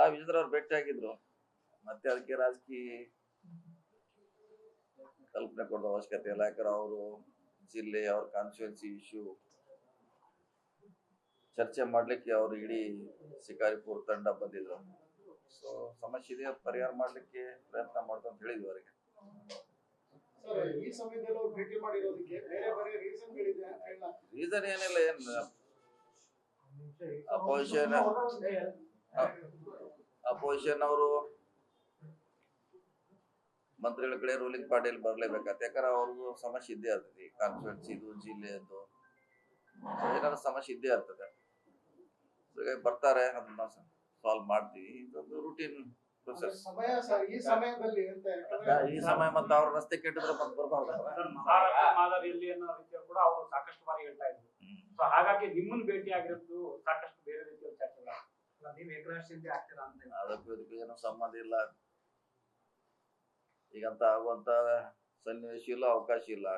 ಆ ವಿಜೇಂದ್ರ ಅವ್ರು ಭೇಟಿ ಆಗಿದ್ರು. ಮತ್ತೆ ಅದಕ್ಕೆ ರಾಜಕೀಯ ಕಲ್ಪನೆ ಕೊಡೋ ಅವಶ್ಯಕತೆ ಇಲ್ಲ. ಯಾಕಂದ್ರೆ ಅವರು ಜಿಲ್ಲೆ ಅವ್ರ ಕಾನ್ಸ್ಟಿಟ್ಯೂನ್ಸಿ ಇಶ್ಯೂ ಚರ್ಚೆ ಮಾಡ್ಲಿಕ್ಕೆ ಅವರು ಇಡೀ ಶಿಕಾರಿಪುರ ತಂಡ ಬಂದಿದ್ರು. ಸೊ ಸಮಸ್ಯೆ ಇದೆ ಪರಿಹಾರ ಮಾಡ್ಲಿಕ್ಕೆ ಪ್ರಯತ್ನ ಮಾಡ್ತಾ ಅಂತ ಹೇಳಿದ್ವಿ ಅವರಿಗೆ. ರೀಸನ್ ಏನಿಲ್ಲ ಏನ್ ಅಪೋಸಿಷನ್ ಅಪೋಸಿಷನ್ ಅವರು ಮಂತ್ರಿಗಳ ಕಡೆ ರೂಲಿಂಗ್ ಪಾರ್ಟಿಯಲ್ಲಿ ಬರಲೇಬೇಕಾಗತ್ತೆ ಯಾಕಂದ್ರೆ ಅವ್ರಿಗೂ ಸಮಸ್ಯೆ ಇದ್ದೇ ಇರ್ತದೆ ಕಾನ್ಸ್ಟಿಟ್ಯೂನ್ಸಿ ಇದು ಜಿಲ್ಲೆಯದ್ದು. ಏನಾದ್ರು ಸಮಸ್ಯೆ ಇದ್ದೇ ಇರ್ತದೆ ಹೀಗಾಗಿ ಬರ್ತಾರೆ ಅದನ್ನ ಸಾಲ್ವ್ ಮಾಡ್ತೀವಿ. ಇದೊಂದು ರೂಟೀನ್ ಪ್ರೊಸೆಸ್ ಈ ಸಮಯದಲ್ಲಿ ಈ ಸಮಯ ಮತ್ತೆ ಅವ್ರ ರಸ್ತೆ ಕೆಟ್ಟಿದ್ರೆ ಮತ್ತೆ ಬರ್ಬಾರ್ದು. ಸರ್, ಮಹಾರಾಷ್ಟ್ರ ಮಾದರಿಯಲ್ಲಿ ಅನ್ನೋ ರೀತಿಯಲ್ಲಿ ಕೂಡ ಅವರು ಸಾಕಷ್ಟು ಬಾರಿ ಹೇಳ್ತಾ ಇದ್ರು. ಸೊ ಹಾಗಾಗಿ ನಿಮ್ಮನ್ನ ಭೇಟಿ ಆಗಿರೋದು ಸಾಕಷ್ಟು ಬೇರೆ ರೀತಿಯಲ್ಲಿ ಚರ್ಚೆಗಳು ನೀವು ಏಕರಾಷ್ಟ್ರೀಯತೆ ಆಗ್ತೀರಾ ಅಂತ ಅದಕ್ಕೂ ಇದಕ್ಕೂ ಏನೂ ಸಂಬಂಧ ಇಲ್ಲ. ಈಗಂತ ಆಗುವಂತ ಸನ್ನಿವೇಶ ಇಲ್ಲ ಅವಕಾಶ ಇಲ್ಲ.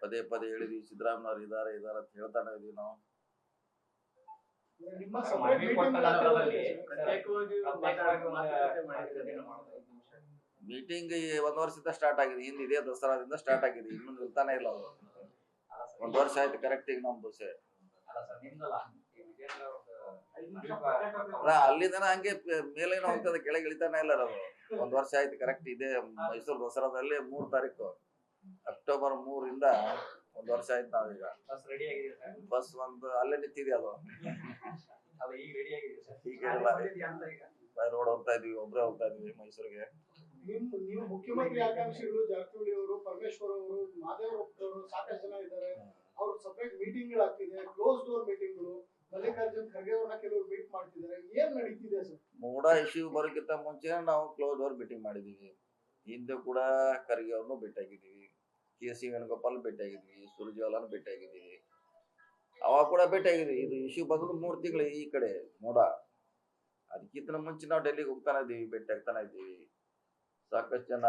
ಪದೇ ಪದೇ ಹೇಳಿದ್ವಿ ಸಿದ್ದರಾಮಯ್ಯವ್ರು ಇದಾರೆ ಇದಾರೆ ಅಂತ ಹೇಳ್ತಾನೆ ಇದೀವಿ ನಾವು. ಮೀಟಿಂಗ್ ಒಂದು ವರ್ಷದಿಂದ ಸ್ಟಾರ್ಟ್ ಆಗಿದೆ. ಇನ್ನು ಇದೇ ದಸರಾದಿಂದ ಸ್ಟಾರ್ಟ್ ಆಗಿದೆ. ಇನ್ನು ನಿಲ್ತಾನೆ ಇಲ್ಲ ಅವರು. ಒಂದ್ ವರ್ಷ ಆಯ್ತು ಕರೆಕ್ಟ್ ಈಗ ನಮ್ದು ಸೆ ಅಲ್ಲ ಹಂಗೆ ಮೇಲೇನೋ ಹೋಗ್ತದೆ ಕೆಳಗೆ ಇಳಿತಾನೆ ಇಲ್ಲ ಅದು ಒಂದ್ ವರ್ಷ ಆಯ್ತು ಕರೆಕ್ಟ್ ಇದೆ ಮೈಸೂರು ದಸರಾದಲ್ಲಿ ಮೂರ್ ತಾರೀಕು. ಅಕ್ಟೋಬರ್ ಮೂರಿಂದ ಒಂದ್ ವರ್ಷ ಆಯ್ತು ನಾವೀಗ. ಬಸ್ ರೆಡಿ ಆಗಿದೆ ಸರ್? ಬಸ್ ಒಂದು ಅಲ್ಲೇ ನಿಂತಿದೆ ಅದು? ಈಗ ರೆಡಿ ಆಗಿದೆ ಸರ್? ಈಗ ಇಲ್ಲ ಬಂದಿದ್ಯಾ ಅಂತ ಈಗ. ರೋಡ್ ಹೋಗ್ತಾ ಇದೀವಿ ಒಬ್ರೇ ಹೋಗ್ತಾ ಇದೀವಿ ಮೈಸೂರಿಗೆ. ನೀವು ಮುಖ್ಯಮಂತ್ರಿ ಆಕಾಂಕ್ಷಿಗಳು ಜಾರಕಿಹೊಳಿ ಅವರು ಪರಮೇಶ್ವರ್ ಅವರು ಮಾದೇವ್ ಅವರು ಸಾಕಷ್ಟು ಜನ ಇದ್ದಾರೆ. ಅವ್ರ ಸಪರೇಟ್ ಮೀಟಿಂಗ್ ಗಳಾಗ್ತಿದೆ ಕ್ಲೋಸ್ ಡೋರ್ ಮೀಟಿಂಗ್ಗಳು ಖರ್ಗೆ ಅವ್ರನ್ನ ಕೆಲವರು ಮೀಟ್ ಮೂಡ ಇಶ್ಯೂ ಬರೋಕ್ಕಿಂತ ಮುಂಚೆ ನಾವು ಕ್ಲೋಸ್ ಡೋರ್ ಮೀಟಿಂಗ್ ಮಾಡಿದೀವಿ. ಹಿಂದೆ ಕೂಡ ಖರ್ಗೆ ಅವ್ರನ್ನೂ ಭೇಟಿಯಾಗಿದ್ದೀವಿ. ಕೆ ಸಿ ವೇಣುಗೋಪಾಲ್ ಭೇಟಿಯಾಗಿದ್ವಿ ಸುರ್ಜೇವಾಲನು ಭೇಟಿಯಾಗಿದ್ದೀವಿ. ಅವಾಗ ಕೂಡ ಭೇಟಿಯಾಗಿದ್ದೀವಿ ಇದು ಇಶ್ಯೂ ಬಂದು ಮೂರು ತಿಂಗಳು ಈ ಕಡೆ ಮೂಡ. ಅದಕ್ಕಿಂತ ಮುಂಚೆ ನಾವು ಡೆಲ್ಲಿಗೆ ಹೋಗ್ತಾನೆ ಇದ್ದೀವಿ, ಭೇಟಿ ಆಗ್ತಾನೆ ಇದ್ದೀವಿ. ಸಾಕಷ್ಟು ಜನ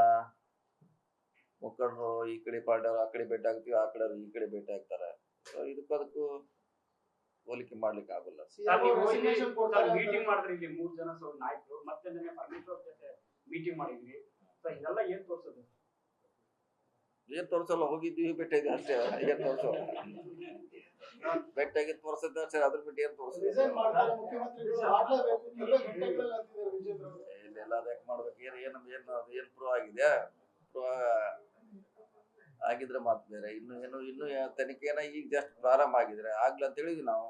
ಮುಖಂಡರು ಈ ಕಡೆ ಪಾಡ್ಯವ್ರು ಆ ಕಡೆ ಭೇಟಿ ಆಗ್ತೀವಿ, ಆ ಕಡೆ ಈ ಕಡೆ ಭೇಟಿ ಆಗ್ತಾರೆ. ಇದಕ್ಕೂ ಹೋಲಿಕೆ ಮಾಡ್ಲಿಕ್ಕೆ ಆಗಲ್ಲ. ಮೀಟಿಂಗ್ ಮಾಡಿದ್ರಿ ಇಲ್ಲಿ ಮೂರ್ ಜನ ಸೊ ನಾಯಕರು ಮತ್ತೆ ನಿನ್ನೆ ಪರಮೇಶ್ವರ್ ಜೊತೆ ಮೀಟಿಂಗ್ ಸೊ ಇದೆಲ್ಲ ಏನ್ ತೋರ್ಸೋದು? ಏನ್ ತೋರ್ಸಲ್ಲ ಹೋಗಿದ್ವಿ ಬೆಟ್ಟ ಅಷ್ಟೇ ಏನ್ ತೋರ್ಸಲ್ಲ ಬೆಟ್ಟಾಗಿ ತೋರ್ಸದ ಅಷ್ಟೇ ಅದ್ರ ಬಿಟ್ಟು ಏನ್ ತೋರ್ಸೋ ಇಲ್ಲ ಇಲ್ಲೆಲ್ಲ ಅದಕ್ಕೆ ಮಾಡ್ಬೇಕು? ಏನ್ ಏನ್ ಏನ್ ಏನ್ ಪ್ರೂವ್ ಆಗಿದೆ? ಆಗಿದ್ರೆ ಮಾತು ಬೇರೆ. ಇನ್ನು ಏನು ಇನ್ನು ತನಿಖೆನ ಈಗ ಜಸ್ಟ್ ಪ್ರಾರಂಭ ಆಗಿದ್ರೆ ಆಗ್ಲಿ ಅಂತ ಹೇಳಿದ್ವಿ ನಾವು.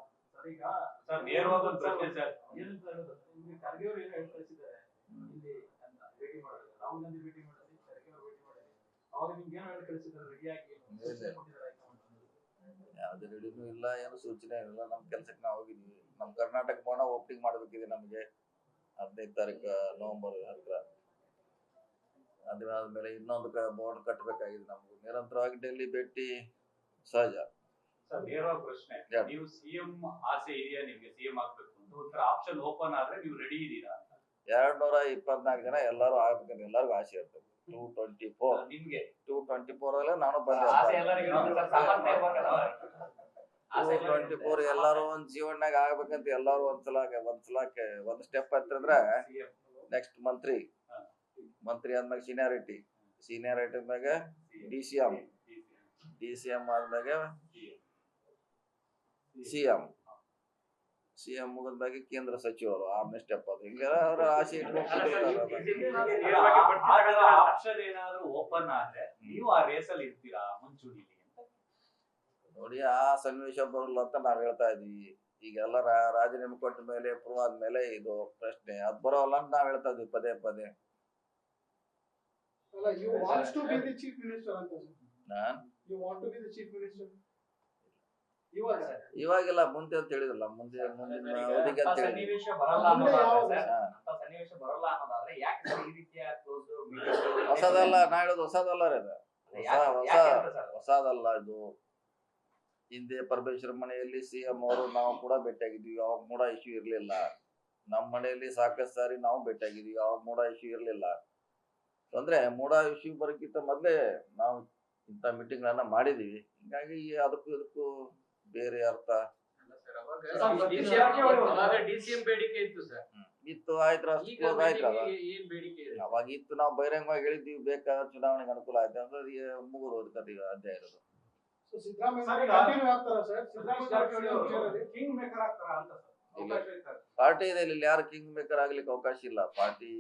ಯಾವ್ದು ರೆಡಿನೂ ಇಲ್ಲ ಏನು ಸೂಚನೆ ಇಲ್ಲ ನಮ್ ಕೆಲ್ಸಕ್ಕೆ ನಾವು ಹೋಗಿದ್ವಿ. ನಮ್ ಕರ್ನಾಟಕ ಭವನ ಓಪನಿಂಗ್ ಮಾಡ್ಬೇಕಿದೆ ನಮಗೆ. ಹದಿನೈದು ತಾರೀಕು ನವೆಂಬರ್ ಹತ್ರ. ಅದಾದ್ಮೇಲೆ ಇನ್ನೊಂದು ಬೋರ್ಡ್ ಕಟ್ಟಬೇಕಾಗಿದೆ ನಮ್ಗೆ. ನಿರಂತರವಾಗಿ ಡೆಲ್ಲಿ ಭೇಟಿ ಸಹಜ. ಸರ್ ನೇರವಾದ ಪ್ರಶ್ನೆ. ನೀವು ಸಿಎಂ ಆಸೆ ಇದೆಯಾ ನಿಮ್ಗೆ? ಸಿಎಂ ಆಗ್ಬೇಕು ಅಂತ. ಒಂಥರ ಆಪ್ಷನ್ ಓಪನ್ ಆದ್ರೆ ನೀವು ರೆಡಿ ಇದ್ದೀರಾ ಎರಡ್ ನೂರ ಇಪ್ಪತ್ನಾಲ್ಕು ಜನ ಎಲ್ಲರೂ ಆಗ್ಬೇಕಂತ ಎಲ್ಲರಿಗೂ ಆಸೆ ಇರ್ತದೆ. ಟೂ ಟ್ವೆಂಟಿ ಫೋರ್ ನಿಮ್ಗೆ? ಟೂ ಟ್ವೆಂಟಿ ಫೋರ್ ಅಲ್ಲೇ ನಾನು ಟೂ ಟ್ವೆಂಟಿ ಫೋರ್ ಎಲ್ಲರೂ ಒಂದ್ ಜೀವನದಾಗ ಆಗ್ಬೇಕಂತ ಎಲ್ಲರೂ ಒಂದ್ಸಲ ಒಂದ್ಸಲ ಒಂದ್ ಸ್ಟೆಪ್ ಹತ್ತಿದ್ರೆ ನೆಕ್ಸ್ಟ್ ಮಂತ್ರಿ. ಮಂತ್ರಿ ಆದ್ಮ್ಯಾಗ ಸೀನಿಯಾರಿಟಿ ಸೀನಿಯಾರಿಟಿ ಮ್ಯಾಗ D C M D C M ಆದ್ಮ್ಯಾಗ C M C M ಮುಗಿದ್ಮ್ಯಾಗ ಕೇಂದ್ರ ಸಚಿವರು ಆಮೇಲೆ ಸ್ಟೆಪ್ ಅದು. ಹಿಂಗ ಅವ್ರ ಆಸೆ ನೋಡಿ ಆ ಸನ್ನಿವೇಶ ಬರಲ್ಲ ಅಂತ ನಾವ್ ಹೇಳ್ತಾ ಇದೀವಿ ಈಗೆಲ್ಲ ರಾಜೀನಾಮೆ ಕೊಟ್ಟ ಮೇಲೆ ಪ್ರೂವ್ ಆದ್ಮೇಲೆ ಇದು ಪ್ರಶ್ನೆ. ಅದ್ ಬರೋಲ್ಲ ಅಂತ ನಾವ್ ಹೇಳ್ತಾ ಇದ್ವಿ ಪದೇ ಪದೇ. ಅಲ್ಲ you wants to be the chief minister ಅಂತ sir. Non? You want to be the chief minister ಇವಾಗ? ಇವಾಗಿಲ್ಲ ಮುಂದೆ ಅಂತ ಹೇಳಿದ್ರಲ್ಲ ಮುಂದೆ ಮುಂದಿನ ಅವಧಿಗೆ ಅಂತ ಹೇಳಿ ಸನ್ನಿವೇಶ ಬರಲ್ಲ ಅನ್ನೋದಾದ್ರೆ. ಅಂತ ಸನ್ನಿವೇಶ ಬರಲ್ಲ ಅನ್ನೋದಾದ್ರೆ ಯಾಕೆ ಈ ರೀತಿಯ ಕ್ಲೋಸ್ ಹೊಸದಲ್ಲ ನಾ ಹೇಳೋದು ಹೊಸದಲ್ಲ ರೀ ಅದು. ಹೊಸ ಹೊಸದಲ್ಲ ಇದು. ಹಿಂದೆ ಪರಮೇಶ್ವರ ಮನೆಯಲ್ಲಿ ಸಿ ಎಂ ಅವರು ನಾವು ಕೂಡ ಭೇಟಿಯಾಗಿದ್ವಿ ಅವಾಗ ಮೂಡ ಇಶ್ಯೂ ಇರಲಿಲ್ಲ. ನಮ್ಮ ಮನೆಯಲ್ಲಿ ಸಾಕಷ್ಟು ಸಾರಿ ನಾವು ಭೇಟಿಯಾಗಿದ್ವಿ ಅವಾಗ ಮೂಡ ಇಶ್ಯೂ ಇರ್ಲಿಲ್ಲ. ಅಂದ್ರೆ ಮೂಡ ಇಶ್ಯೂ ಬರೋಕ್ಕಿಂತ ಮೊದಲೇ ನಾವು ಇಂಥ ಮೀಟಿಂಗ್ಗಳನ್ನ ಮಾಡಿದೀವಿ. ಹಿಂಗಾಗಿ ಅದಕ್ಕೂ ಇದಕ್ಕೂ ಬೇರೆ ಅರ್ಥ. ಡಿಸಿಎಂ ಬೇಡಿಕೆ ಇತ್ತು ಸರ್ ಇತ್ತು ಇವತ್ತು ಆಯ್ತು ಅವಾಗ? ಇತ್ತು ನಾವು ಬಹಿರಂಗವಾಗಿ ಹೇಳಿದ್ವಿ ಬೇಕಾದ ಚುನಾವಣೆಗೆ ಅನುಕೂಲ ಆಯ್ತು ಅಂದ್ರೆ ಈಗ ಮುಗಿದು ಕತೆ ಈಗ ಅಧ್ಯಾಯ ಇರೋದು. ಪಾರ್ಟಿ ಇದೆ ಇಲ್ಲಿ ಯಾರು ಕಿಂಗ್ ಮೇಕರ್ ಆಗ್ಲಿಕ್ಕೆ ಅವಕಾಶ ಇಲ್ಲ. ಪಾರ್ಟಿ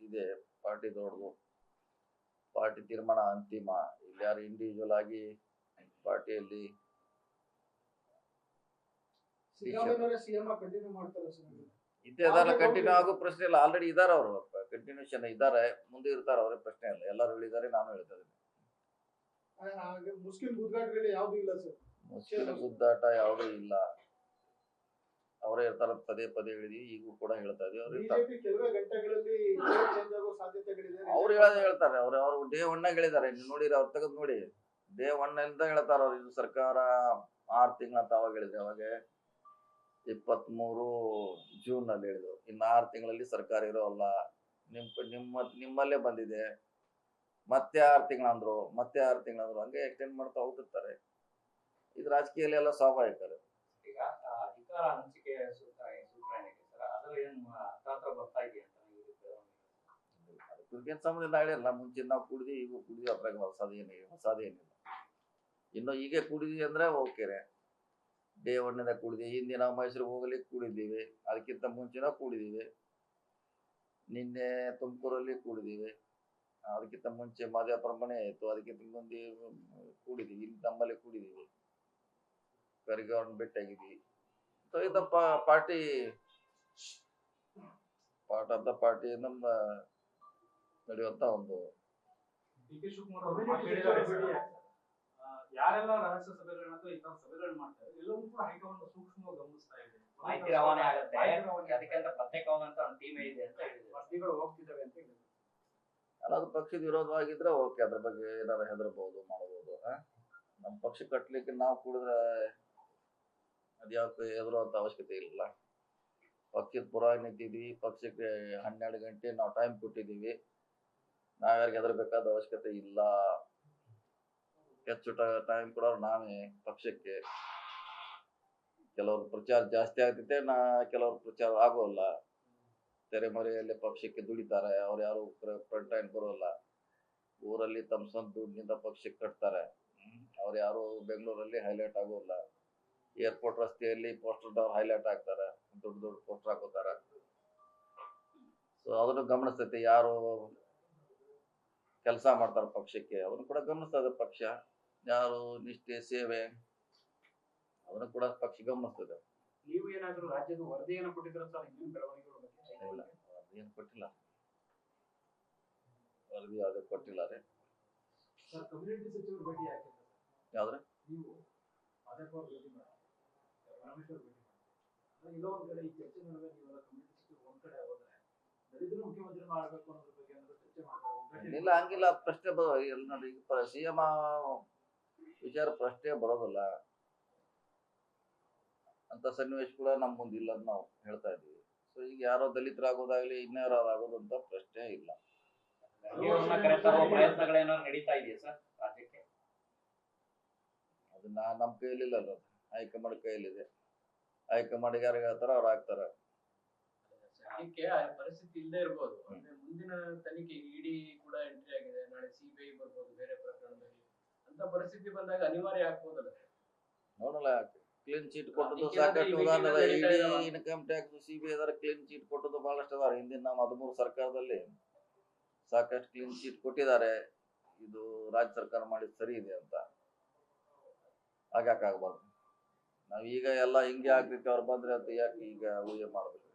ಇದೆ. ಪಾರ್ಟಿ ದೊಡ್ಡದು ಪಾರ್ಟಿ ತೀರ್ಮಾನ ಅಂತಿಮ. ಇಲ್ಲಿ ಯಾರು ಇಂಡಿವಿಜುವಲ್ ಆಗಿ ಪಾರ್ಟಿಯಲ್ಲಿ ಇದ್ದೇ ಅದನ್ನ ಕಂಟಿನ್ಯೂ ಆಗೋ ಪ್ರಶ್ನೆ ಇಲ್ಲ. ಆಲ್ರೆಡಿ ಇದಾರೆ ಅವರು. ಕಂಟಿನ್ಯೂಷನ್ ಇದ್ದಾರೆ. ಮುಂದೆ ಇರ್ತಾರೆ ಅವರೇ ಪ್ರಶ್ನೆ ಇಲ್ಲ. ಎಲ್ಲರೂ ಹೇಳಿದ್ದಾರೆ ನಾನು ಹೇಳ್ತಾ ಇದ್ದೀನಿ. ಮುಸ್ಲಿಂ ಗುದ್ದಾಟ ಯಾವುದೂ ಇಲ್ಲ. ಅವರೇ ಇರ್ತಾರ ಪದೇ ಪದೇ ಹೇಳಿದೀವಿ ಈಗೂ ಕೂಡ ಹೇಳ್ತಾ ಇದೀವಿ. ಅವ್ರು ಇರ್ತಾರೆ. ಬಿಜೆಪಿ ಕೆಲವೇ ಗಂಟೆಗಳಲ್ಲಿ ಚೇಂಜ್ ಆಗೋ ಸಾಧ್ಯತೆಗಳಿದೆ ಅವ್ರು ಹೇಳೋದೇ ಹೇಳ್ತಾರೆ ಅವ್ರ ಅವ್ರು ಡೇ ಒನ್ನಾಗ ಹೇಳಿದ್ದಾರೆ. ನೀವು ನೋಡಿರಿ ಅವ್ರು ತೆಗೆದು ನೋಡಿ. ಡೇ ಒನ್ ಅಂತ ಹೇಳ್ತಾರ ಅವ್ರು ಇದು ಸರ್ಕಾರ ಆರು ತಿಂಗಳ ಅಂತ ಅವಾಗ ಹೇಳಿದ್ರೆ. ಅವಾಗ ಇಪ್ಪತ್ಮೂರು ಜೂನ್ ಅಲ್ಲಿ ಹೇಳಿದ್ರು. ಇನ್ನು ಆರು ತಿಂಗಳಲ್ಲಿ ಸರ್ಕಾರ ಇರೋಲ್ಲ ನಿಮ್ ನಿಮ್ಮ ನಿಮ್ಮಲ್ಲೇ ಬಂದಿದೆ. ಮತ್ತೆ ಆರು ತಿಂಗಳಂದ್ರು ಮತ್ತೆ ಆರು ತಿಂಗಳಂದ್ರು ಹಂಗೆ ಎಕ್ಸ್ಟೆಂಡ್ ಮಾಡ್ತಾ ಹೋಗ್ತಿರ್ತಾರೆ. ಇದು ರಾಜಕೀಯದಲ್ಲಿ ಎಲ್ಲ ಸ್ವಾಭಾವಿಕ ಅದು. ಈಗ ಅಧಿಕಾರ ಹಂಚಿಕೆ ಸೂತ್ರ ಸೂತ್ರ ಏನಿದೆ ಸರ್? ಅದು ಏನು ತಾತ್ರ ಬರ್ತಾ ಇದೆ ಅಂತ ಅದಕ್ಕೇನು ಸಂಬಂಧ ಇಲ್ಲ ಹೇಳಿರಲ್ಲ ಮುಂಚೆ ನಾವು ಕುಡಿದ್ವಿ ಈಗ ಕುಡಿದ್ವಿ, ಅದ್ರಾಗ ಹೊಸದೇನಿಲ್ಲ ಹೊಸದೇನಿಲ್ಲ ಇನ್ನು ಈಗ ಕುಡಿದ್ವಿ ಅಂದ್ರೆ ಓಕೆರೆ ಡೇ ಒನ್ನಿಂದ ಕುಡಿದ್ವಿ ಹಿಂದೆ ನಾವು ಮೈಸೂರಿಗೆ ಹೋಗಲಿ ಕುಡಿದೀವಿ, ಅದಕ್ಕಿಂತ ಮುಂಚೆ ನಾವು ಕುಡಿದೀವಿ. ನಿನ್ನೆ ತುಮಕೂರಲ್ಲಿ ಕುಡಿದೀವಿ, ಅದಕ್ಕಿಂತ ಮುಂಚೆ ಮದುವೆ ಪ್ರಮಾಣ ಆಯ್ತು, ಅದಕ್ಕಿಂತ ಮುಂದೆ ಕೂಡಿದೀವಿ ಇಲ್ಲಿ ನಮ್ಮಲ್ಲಿ ಕುಡಿದೀವಿ. ಕರಿಗೆ ಅವ್ರನ್ನ so ಇದಪ್ಪ party part. Of the party ನಮ್ಮ ನಡೆಯುವಂತ ಒಂದು. ಡಿ ಕೆ ಶಿವಕುಮಾರ್ ಅವರು ಮಾತು ಹೇಳಿದ್ದಾರೆ. ಸರ್. ಆ, ಯಾರೆಲ್ಲ ರಹಸ್ಯ ಸಭೆಗಳನ್ನ ಅಥವಾ ಇಂತಹ ಸಭೆಗಳನ್ನ ಮಾಡ್ತಾರೆ ಎಲ್ಲವೂ ಕೂಡ ಹೈಕಮಾಂಡ್ ಸೂಕ್ಷ್ಮವಾಗಿ ಗಮನಿಸ್ತಾ ಇದೆ. ಮಾಹಿತಿ ರವಾನೆ ಆಗುತ್ತೆ. ಮಾಹಿತಿ ರವಾನೆ ಅದಕ್ಕೆ ಅಂತ ಪ್ರತ್ಯೇಕವಾದಂತ ಒಂದು ಟೀಮೇ ಇದೆ ಅಂತ ಹೇಳಿದ್ರು ವರದಿಗಳು ಹೋಗ್ತಿದ್ದಾವೆ ಅಂತ ಹೇಳಿದ್ರು ಅಲ್ಲ ಅದು ಪಕ್ಷದ ವಿರೋಧವಾಗಿದ್ರೆ ಓಕೆ ಅದ್ರ ಬಗ್ಗೆ ಏನಾರ ಹೆದರ್ಬೋದು ಮಾಡಬಹುದು ನಮ್ಮ ಪಕ್ಷ ಕಟ್ಲಿಕ್ಕೆ ನಾವು ಕುಡಿದ್ರೆ ಅದ್ಯಾಕೆ ಹೆದರುವಂಥ ಅವಶ್ಯಕತೆ ಇಲ್ಲ ಪಕ್ಷದ ಪರವಾಗಿ ನಿಂತಿದ್ವಿ ಪಕ್ಷಕ್ಕೆ ಹನ್ನೆರಡು ಗಂಟೆ ನಾವು ಟೈಮ್ ಕೊಟ್ಟಿದ್ದೀವಿ. ನಾವ್ಯಾರಿಗೆ ಹೆದರ್ಬೇಕಾದ ಅವಶ್ಯಕತೆ ಇಲ್ಲ. ಹೆಚ್ಚು ಟೈಮ್ ಕೊಡೋರು ನಾವೇ ಪಕ್ಷಕ್ಕೆ. ಕೆಲವ್ರ ಪ್ರಚಾರ ಜಾಸ್ತಿ ಆಗ್ತೈತೆ ನಾ ಕೆಲವ್ರ ಪ್ರಚಾರ ಆಗೋಲ್ಲ. ತೆರೆಮರೆಯಲ್ಲಿ ಪಕ್ಷಕ್ಕೆ ದುಡಿತಾರೆ, ಅವ್ರು ಯಾರು ಫ್ರಂಟ್ ಲೈನ್ ಬರೋಲ್ಲ. ಊರಲ್ಲಿ ತಮ್ಮ ಸ್ವಂತ ದುಡ್ಡಿನಿಂದ ಪಕ್ಷಕ್ಕೆ ಕಟ್ತಾರೆ. ಅವ್ರು ಯಾರು ಬೆಂಗಳೂರಲ್ಲಿ ಹೈಲೈಟ್ ಆಗೋಲ್ಲ. ಏರ್ಪೋರ್ಟ್ ರಸ್ತೆಯಲ್ಲಿ ಪೋಸ್ಟರ್ ಅವ್ರು ಹೈಲೈಟ್ ಆಗ್ತಾರೆ ದೊಡ್ಡ ದೊಡ್ಡ ಪೋಸ್ಟರ್ ಹಾಕೋತಾರೆ. ಸೊ ಅದನ್ನು ಗಮನಿಸ್ತೈತಿ ಯಾರು ಕೆಲಸ ಮಾಡ್ತಾರೆ ಪಕ್ಷಕ್ಕೆ. ಅದನ್ನು ಕೂಡ ಗಮನಿಸ್ತದೆ ಪಕ್ಷ. ಯಾರು ನಿಷ್ಠೆ ಸೇವೆ ಅದನ್ನು ಕೂಡ ಪಕ್ಷ ಗಮನಿಸ್ತದೆ. ನೀವು ಏನಾದರೂ ರಾಜ್ಯದ ವರದಿಯನ್ನು ಕೊಟ್ಟಿದ್ರ ಸರ್ ಇನ್ನೇನು ಬೆಳವಣಿಗೆಗಳ ಇಲ್ಲ ಬಗ್ಗೆ ಕೊಟ್ಟಿಲ್ಲ. ವರದಿ ಯಾವುದೇ ಕೊಟ್ಟಿಲ್ಲ ರೀ. ಸರ್ ಕಮ್ಯುನಿಟಿ ಸಚಿವರು ಭೇಟಿ ಹಾಕಿದ್ದಾರೆ ಯಾವ್ದ್ರೆ? ನೀವು ಅದಕ್ಕೆ ಭೇಟಿ ಮಾಡಿ ಎಲ್ಲೋ ಒಂದ್ ಕಡೆ ಈ ಚರ್ಚೆ ನಡುವೆ ನೀವೆಲ್ಲ ಕಮ್ಯುನಿಟಿ ಸಚಿವರು ಒಂದ್ ಕಡೆ ಹೋದ್ರೆ ದಲಿತರು ಮುಖ್ಯಮಂತ್ರಿ ಮಾಡಬೇಕು ಅನ್ನೋದ್ರ ಬಗ್ಗೆ ಏನಾದ್ರು ಚರ್ಚೆ ಮಾಡ್ತಾರೆ? ಒಗ್ಗಟ್ಟಿನ ಇಲ್ಲ ಹಂಗಿಲ್ಲ ಪ್ರಶ್ನೆ ಬರೋ ಎಲ್ಲ ನೋಡಿ. ಈಗ ಸಿ ಎಂ ವಿಚಾರ ಪ್ರಶ್ನೆ ಬರೋದಿಲ್ಲ. ಅಂತ ಸನ್ನಿವೇಶ ಕೂಡ ನಮ್ಮ ಮುಂದೆ ಇಲ್ಲ ಅಂತ ನಾವು ಹೇಳ್ತಾ ಇದ್ದೀವಿ. ಸೊ ಈಗ ಯಾರೋ ದಲಿತರಾಗೋದಾಗ್ಲಿ ಇನ್ಯಾರಾಗೋದು ಅಂತ ಪ್ರಶ್ನೆ ಇಲ್ಲ. ಪ್ರಯತ್ನಗಳೇನೋ ನಡೀತಾ ಇದೆಯಾ ಸರ್ ರಾಜ್ಯಕ್ಕೆ? ಅದನ್ನ ನಮ್ಮ ಕೈಯಲ್ಲಿಲ್ಲ ಅದು. ಹೈಕಮಾಂಡ್ ಕೈಯಲ್ಲಿದೆ. ಹೈಕಮಾಂಡ್ ಯಾರಿಗೆ ಹೇಳ್ತಾರೋ ಅವ್ರು ಆಗ್ತಾರೆ ಸದ್ಯಕ್ಕೆ ಆ ಪರಿಸ್ಥಿತಿ ಇಲ್ಲದೆ ಇರ್ಬೋದು. ಅಂದ್ರೆ ಮುಂದಿನ ತನಿಖೆ ಇಡಿ ಕೂಡ ಎಂಟ್ರಿ ಆಗಿದೆ. ನಾಳೆ ಸಿಬಿಐ ಬರ್ಬೋದು ಬೇರೆ ಪ್ರಕರಣದಲ್ಲಿ. ಅಂತ ಪರಿಸ್ಥಿತಿ ಬಂದಾಗ ಅನಿವಾರ್ಯ ಆಗ್ಬೋದಲ್ಲ ನೋಡಲ್ಲ ಕ್ಲೀನ್ ಚೀಟ್ ಕೊಟ್ಟದ್ದು ಸಾಕಷ್ಟು ಉದಾಹರಣೆ ಅದ ಇಡೀ? ಇನ್ಕಮ್ ಟ್ಯಾಕ್ಸ್ ಸಿಬಿಐ ಅದರ ಕ್ಲೀನ್ ಚೀಟ್ ಕೊಟ್ಟದ್ದು ಬಹಳಷ್ಟು ಅದಾರ ಹಿಂದಿನ ನಮ್ಮ ಹದಿಮೂರು ಸರ್ಕಾರದಲ್ಲಿ ಸಾಕಷ್ಟು ಕ್ಲೀನ್ ಚೀಟ್ ಕೊಟ್ಟಿದ್ದಾರೆ. ಇದು ರಾಜ್ಯ ಸರ್ಕಾರ ಮಾಡಿದ್ ಸರಿ ಇದೆ ಅಂತ. ಹಾಗಾಕ್ ಆಗ್ಬಾರ್ದು. ನಾವ್ ಈಗ ಎಲ್ಲ ಹಿಂಗೆ ಆಗ್ತೈತಿ, ಅವ್ರು ಬಂದ್ರೆ ಅಂತ ಯಾಕೆ ಈಗ ಊಹೆ ಮಾಡ್ಬೇಕು?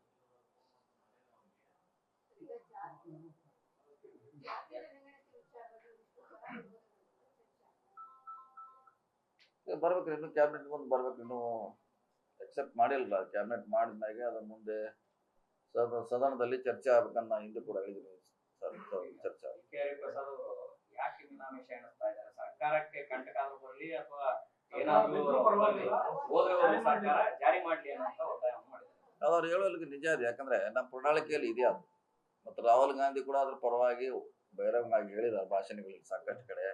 ಬರ್ಬೇಕ್ರಿ ಇನ್ನು ಕ್ಯಾಬಿನೆಟ್ ಮುಂದೆ ಬರ್ಬೇಕು, ಇನ್ನು ಎಕ್ಸೆಪ್ಟ್ ಮಾಡಿಲ್ಲ ಕ್ಯಾಬಿನೆಟ್ ಮಾಡಿದ್ಮ್ಯಾಗೆ ಅದ್ರ ಮುಂದೆ ಸದ ಸದನದಲ್ಲಿ ಚರ್ಚೆ ಆಗ್ಬೇಕನ್ನ ನಾ ಹಿಂದೆ ಕೂಡ ಹೇಳಿದ್ದೀನಿ ಸರ್ ಚರ್ಚೆ. ಸರ್ಕಾರಕ್ಕೆ ಕಂಟಕ ಬರಲಿ ಅಥವಾ ಏನಾದ್ರೂ. ಹೋದ್ರೆ ಸರ್ಕಾರ ಜಾರಿ ಮಾಡ್ಲಿ ಅವ್ರು ಹೇಳೋದಕ್ಕೆ ನಿಜ ಅದು ಯಾಕಂದ್ರೆ ನಮ್ಮ ಪ್ರಣಾಳಿಕೆಯಲ್ಲಿ ಇದೆ ಅದು. ಮತ್ತು ರಾಹುಲ್ ಗಾಂಧಿ ಕೂಡ ಅದ್ರ ಪರವಾಗಿ ಬಹಿರಂಗವಾಗಿ ಹೇಳಿದ್ದಾರೆ ಭಾಷಣಗಳಲ್ಲಿ ಸಾಕಷ್ಟು ಕಡೆ.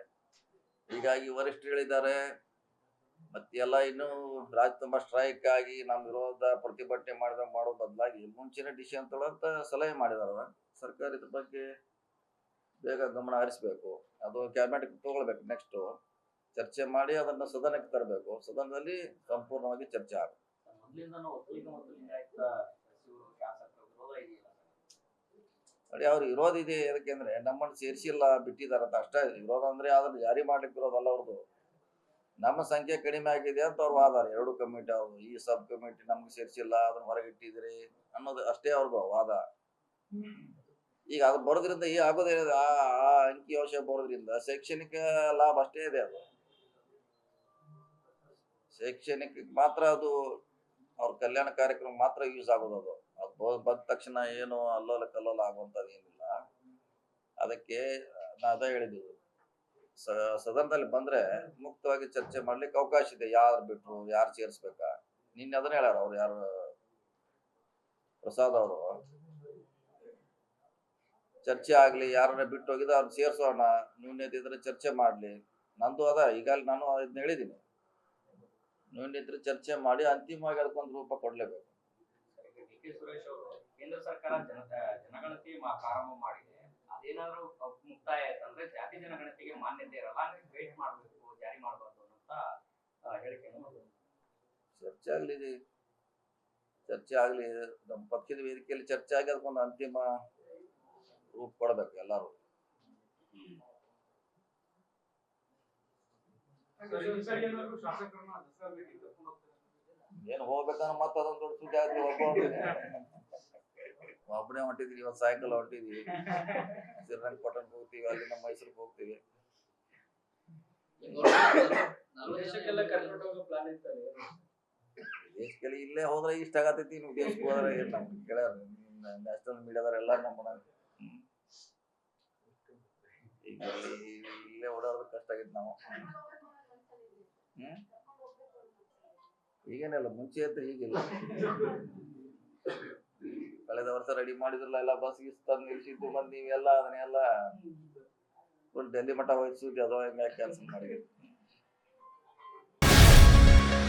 ಹೀಗಾಗಿ ವರಿಷ್ಠರು ಹೇಳಿದ್ದಾರೆ ಮತ್ತೆ ಎಲ್ಲ ಇನ್ನು ರಾಜ್ಯ ತುಂಬಾ ಸ್ಟ್ರೈಕ್ ಆಗಿ ನಮ್ಮ ವಿರೋಧ ಪ್ರತಿಭಟನೆ ಮಾಡಿದ ಮಾಡೋ ಬದಲಾಗಿ ಮುಂಚಿನ ಡಿಸಿಷನ್ ಅಂತ ಸಲಹೆ ಮಾಡಿದಾರ ಸರ್ಕಾರ ಇದ್ರ ಬಗ್ಗೆ ಬೇಗ ಗಮನ ಹರಿಸ್ಬೇಕು. ಅದು ಕ್ಯಾಬಿನೆಟ್ ತಗೊಳ್ಬೇಕು ನೆಕ್ಸ್ಟ್ ಚರ್ಚೆ ಮಾಡಿ ಅದನ್ನ ಸದನಕ್ಕೆ ತರಬೇಕು. ಸದನದಲ್ಲಿ ಸಂಪೂರ್ಣವಾಗಿ ಚರ್ಚೆ ಆಗುತ್ತೆ. ನೋಡಿ ಅವ್ರು ವಿರೋಧ ಇದೆ ಯಾಕೆಂದ್ರೆ ನಮ್ಮನ್ನು ಸೇರಿಸಿಲ್ಲ ಅಂತ ಅಷ್ಟೇ. ವಿರೋಧ ಅಂದ್ರೆ ಅದನ್ನ ಜಾರಿ ಮಾಡ್ಲಿಕ್ಕೆ ಇರೋದಲ್ಲ ಅವ್ರದ್ದು ನಮ್ಮ ಸಂಖ್ಯೆ ಕಡಿಮೆ ಆಗಿದೆ ಅಂತ ಅವ್ರು ವಾದ. ಎರಡು ಕಮಿಟಿ ಅವ್ರು ಈ ಸಬ್ ಕಮಿಟಿ ನಮ್ಗೆ ಸೇರಿಸಿಲ್ಲ ಅದನ್ನ ಹೊರಗಿಟ್ಟಿದ್ರಿ ಅನ್ನೋದು ಅಷ್ಟೇ ಅವ್ರದ್ದು ವಾದ. ಈಗ ಅದು ಬರೋದ್ರಿಂದ ಈ ಆಗೋದೇ ಆ ಆ ಅಂಕಿ ಅಂಶ ಬರೋದ್ರಿಂದ ಶೈಕ್ಷಣಿಕ ಲಾಭ ಅಷ್ಟೇ ಇದೆ ಅದು. ಶೈಕ್ಷಣಿಕ ಮಾತ್ರ ಅದು ಅವ್ರ ಕಲ್ಯಾಣ ಕಾರ್ಯಕ್ರಮ ಮಾತ್ರ ಯೂಸ್ ಆಗೋದು ಅದು. ಅದು ಬಂದ ತಕ್ಷಣ ಏನು ಅಲ್ಲೋಲ ಕಲ್ಲೋಲ ಆಗುವಂಥದ್ದು ಏನಿಲ್ಲ. ಅದಕ್ಕೆ ನಾ ಅದೇ ಹೇಳಿದ್ದು. ಸ, ಸದನದಲ್ಲಿ ಬಂದ್ರೆ ಮುಕ್ತವಾಗಿ ಚರ್ಚೆ ಮಾಡ್ಲಿಕ್ಕೆ ಅವಕಾಶ ಇದೆ. ಯಾರು ಬಿಟ್ರು, ಯಾರು ಸೇರಿಸ್ಬೇಕಾ? ನಿನ್ನೆ ಅದನ್ನ ಹೇಳ್ಯಾರ ಅವ್ರು ಯಾರು? ಪ್ರಸಾದ್ ಅವರು. ಚರ್ಚೆ ಆಗ್ಲಿ, ಯಾರನ್ನ ಬಿಟ್ಟು ಹೋಗಿದ್ರೆ ಅವ್ರನ್ನ ಸೇರಿಸೋಣ. ನ್ಯೂನ್ಯತೆ ಇದ್ರೆ ಚರ್ಚೆ ಮಾಡ್ಲಿ. ನಂದು ಅದ, ಈಗಾಗಲೇ ನಾನು ಇದನ್ನ ಹೇಳಿದ್ದೀನಿ. ನ್ಯೂನ್ಯತೆ ಚರ್ಚೆ ಮಾಡಿ ಅಂತಿಮವಾಗಿ ಅದಕ್ಕೊಂದು ರೂಪ ಕೊಡ್ಲೇಬೇಕು ಕೇಂದ್ರ ಸರ್ಕಾರ ಜನ ಜನಗಣತಿ ಪ್ರಾರಂಭ ಮಾಡಿದೆ ಅದೇನಾದ್ರೂ ಮುಕ್ತಾಯ ಆಯ್ತಂದ್ರೆ ಜಾತಿ ಜನಗಣತಿಗೆ ಮಾನ್ಯತೆ ಇರಲ್ಲ ವೇಟ್ ಮಾಡಬೇಕು ಜಾರಿ ಮಾಡಬಾರ್ದು ಅಂತ ಹೇಳಿಕೆಯನ್ನು. ಚರ್ಚೆ ಆಗ್ಲಿ. ಚರ್ಚೆ ಆಗ್ಲಿ ನಮ್ಮ ಪಕ್ಷದ ವೇದಿಕೆಯಲ್ಲಿ ಚರ್ಚೆ ಆಗಿ ಅದಕ್ಕೊಂದು ಅಂತಿಮ ರೂಪ ಕೊಡ್ಬೇಕು ಎಲ್ಲರೂ ಸರ್, ಈ ಸರಿ ಏನಾದ್ರು ಶಾಸಕರನ್ನ ದಸರಾ ಭೇಟಿ ಕರ್ಕೊಂಡು ಹೋಗ್ತಾರೆ ಏನು ಹೋಗ್ಬೇಕಂದ್ರೆ ಮತ್ತೆ ಅದೊಂದು ದೊಡ್ಡ ಸುದ್ದಿ. ಒಬ್ಬನೇ ಹೊಂಟಿದ್ವಿ ಇವತ್ತು ಸಾಯಂಕಾಲ ಹೊಂಟಿದ್ವಿ. ಶ್ರೀರಂಗಪಟ್ಟಣಕ್ಕೆ ಹೋಗ್ತೀವಿ ಅಲ್ಲಿಂದ ಮೈಸೂರಿಗೆ ಹೋಗ್ತೀವಿ. ದೇಶಕ್ಕೆಲ್ಲ ಇಲ್ಲೇ ಹೋದ್ರೆ ಇಷ್ಟ ಆಗತೈತಿ ನೀವು ದೇಶಕ್ಕೆ ಹೋದ್ರೆ ಏನು ನಮ್ಗೆ ಕೇಳ್ಯಾರ ನ್ಯಾಷನಲ್ ಮೀಡಿಯಾದವ್ರ ಎಲ್ಲ ನಮ್ಮ. ಈಗ ಇಲ್ಲೇ ಓಡಾಡೋದು ಕಷ್ಟ ಆಗೈತಿ ನಾವು. ಈಗೇನಿಲ್ಲ ಮುಂಚೆ ಅಂತ ಈಗಿಲ್ಲ. ಕಳೆದ ವರ್ಷ ರೆಡಿ ಮಾಡಿದ್ರಲ್ಲ ಎಲ್ಲ ಬಸ್ ಗಿಸ್ ತಂದು ನಿಲ್ಸಿದ್ದು ಬಂದು ನೀವೆಲ್ಲ ಅದನ್ನೆಲ್ಲ ಡೆಲ್ಲಿ ಮಟ್ಟ ಹೋಯ್ತು ಅದೋ ಹೆಂಗ ಕ್ಯಾನ್ಸಲ್ ಮಾಡಿದ್ರಿ?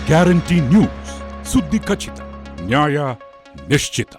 ಗ್ಯಾರಂಟಿ ನ್ಯೂಸ್ ಸುದ್ದಿ ಖಚಿತ ನ್ಯಾಯ ನಿಶ್ಚಿತ